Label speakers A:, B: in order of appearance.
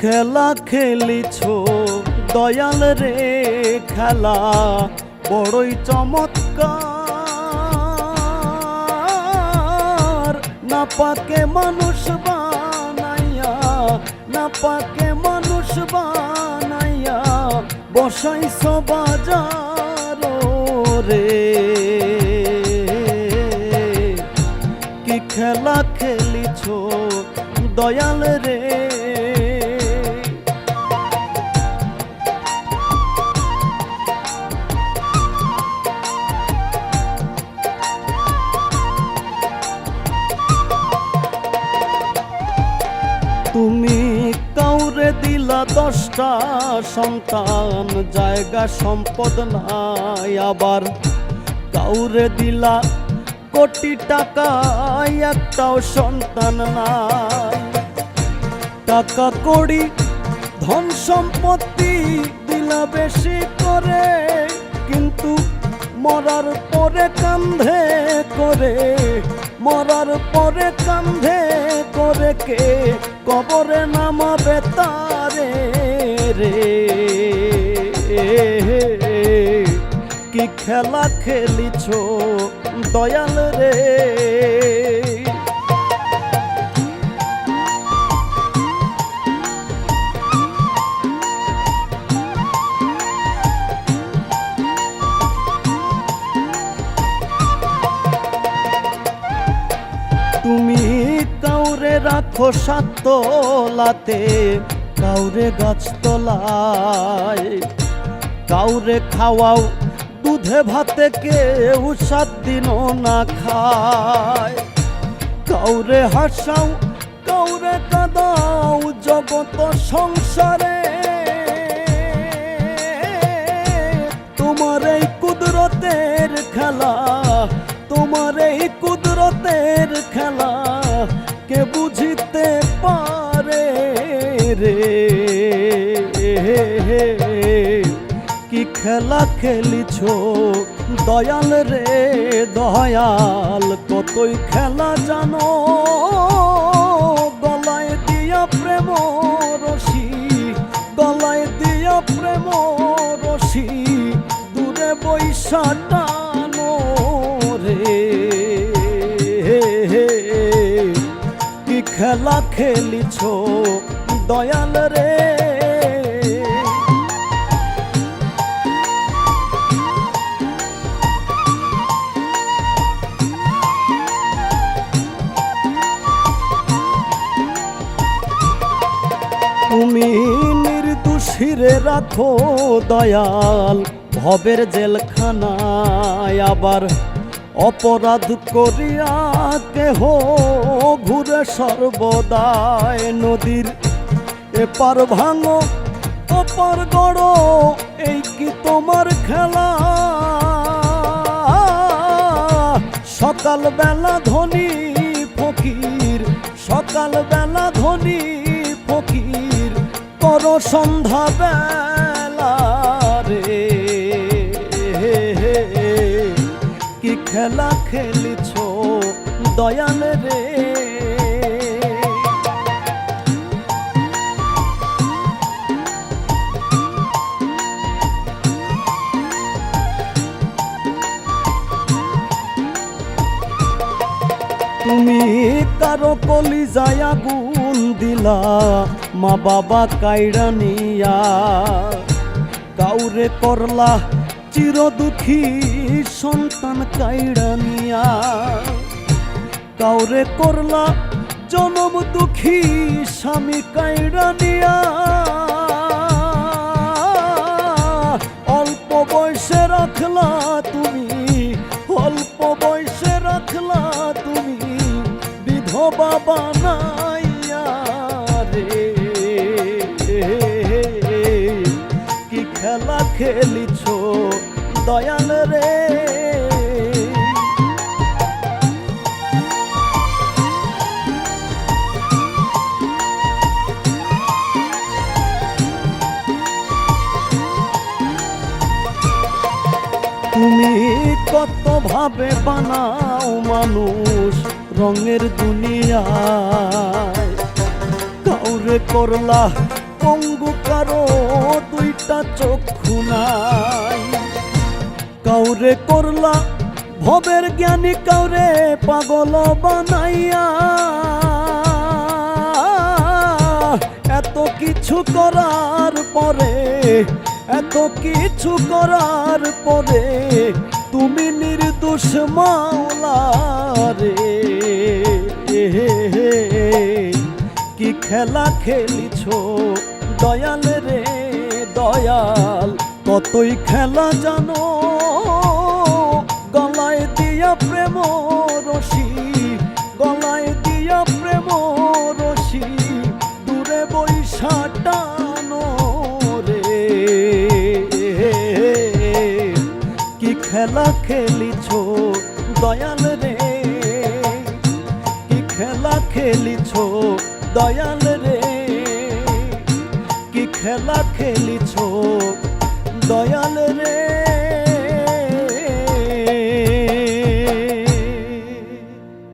A: খেলা খেলিছ? দয়াল রে খেলা, বড়ই চমৎকার। না পাকে মানুষ বানাইয়া না পাকে মানুষ বানাইয়া বসাইছ বাজার রে। কি খেলা খেলিছ? দয়াল রে দশটা সন্তান, জায়গা সম্পদ নাই আবার। কাউরে দিলা কোটি টাকা, একটাও সন্তান নাই। টাকা কড়ি, ধন সম্পত্তি দিলা বেশি করে, কিন্তু মরার পরে কান্ধে করে, মরার পরে কান্ধে করে কে? কবরে নামাবে তারে। রে। কি খেলা খেলিছ দয়াল রে? তুমি কাউরে রাখো সাতলাতে কাউরে গাছ গাছতলায়, কাউরে খাওয়াও, দুধে ভাতে কেউ সাত দিনও না খায়। কাউরে হাসাও, কাউরে কাদাও, জগত সংসারে। তোমার এই কুদরতের খেলা, তোমার এই কুদরতের খেলা খেলা খেলিছ, দয়াল রে দয়াল, কতই খেলা জানো? গলায় দিয়া প্রেম রশি গলায় দিয়া প্রেম রশি দূরে বৈশা টানো রে। কি খেলা খেলিছ, দয়াল রে তুমি নির্দোষীরে রাখো দয়াল, ভবের জেলখানায় আবার অপরাধ করিয়া কেহ ঘুরে সর্বদায় নদীর এপার ভাঙো অপার গড়, এই কি তোমার খেলা? সকাল বেলা ধনী ফকির সকাল বেলা ধনী কর সন্ধ্যা বেলা রে। কি খেলা খেলিছ দয়াল রে? কারও কলি যায় আগুন দিলা। মা বাবা কাইরা নিয়া। কাউরে করলা চির দুঃখী সন্তান কাইরা নিয়া। কাউরে করলা জনম দুঃখী স্বামী কাইরা খেলিছ দয়াল রে। তুমি কত ভাবে বানাও মানুষ রঙের কাউরে কাউরে করলা পঙ্গু কারও দুইটা চক্ষু নাই। কাউরে করলা ভবের জ্ঞানী, কাউরে পাগল বানাইয়া। এত কিছু করার পরে, এত কিছু করার পরে তুমি নির্দোষ মাওলা রে। কি খেলা খেলিছ দয়াল রে দয়াল, কতই খেলা জানো? গলায় দিয়া প্রেম রশি, গলায় দিয়া প্রেম রশি, দূরে বৈশা টানো রে। কি খেলা খেলিছ দয়াল রে? কি খেলা খেলিছ দয়াল রে? খেলা খেলিছ দয়াল রে।